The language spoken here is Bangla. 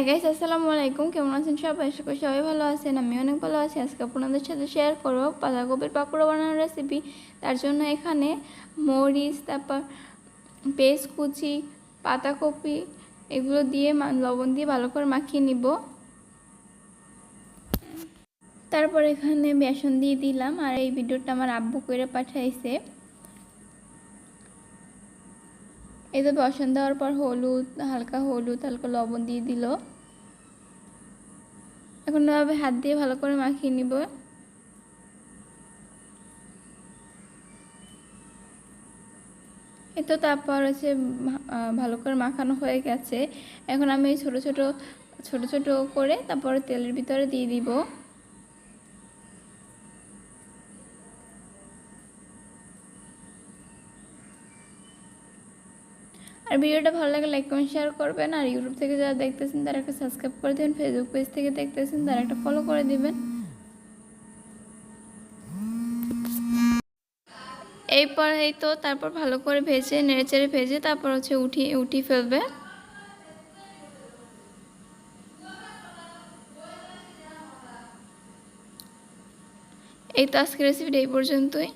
হাই গাইস আসসালামু আলাইকুম। কেমন আছেন সবাই? আশা করি সবাই ভালো আছেন। আমি অনেক ভালো আছি। আজকে আপনাদের সাথে শেয়ার করব বাঁধাকপির পাকোড়া বানানোর রেসিপি তার জন্য এখানে মরিচ, তারপর পেস্ট কুচি, পাতাকপি এগুলো দিয়ে লবণ দিয়ে ভালো করে মাখিয়ে নিব। তারপর এখানে বেসন দিয়ে দিলাম। আর এই ভিডিওটা আমার আব্বু করে পাঠাইছে। এই তো দেওয়ার পর হলুদ, হালকা হলুদ, হালকা লবণ দিয়ে দিল। এখন এভাবে হাত দিয়ে ভালো করে মাখিয়ে নিব। এই তো তারপর হচ্ছে ভালো করে মাখানো হয়ে গেছে। এখন আমি ছোট ছোট, ছোটো ছোটো করে তারপরে তেলের ভিতরে দিয়ে দিব। আর ভিডিওটা ভালো লাগে লাইক, কমেন্ট শেয়ার করবেন। আর ইউটিউব থেকে যারা দেখতেছেন, তারা একটা সাবস্ক্রাইব করে দেবেন। ফেসবুক পেজ থেকে দেখতেছেন, তারা একটা ফলো করে দিবেন। এরপর এই তো, তারপর ভালো করে ভেজে, নেড়েচেড়ে ভেজে তারপর হচ্ছে উঠিয়ে উঠিয়ে ফেলবে। এই তো আজকের রেসিপিটা এই পর্যন্তই।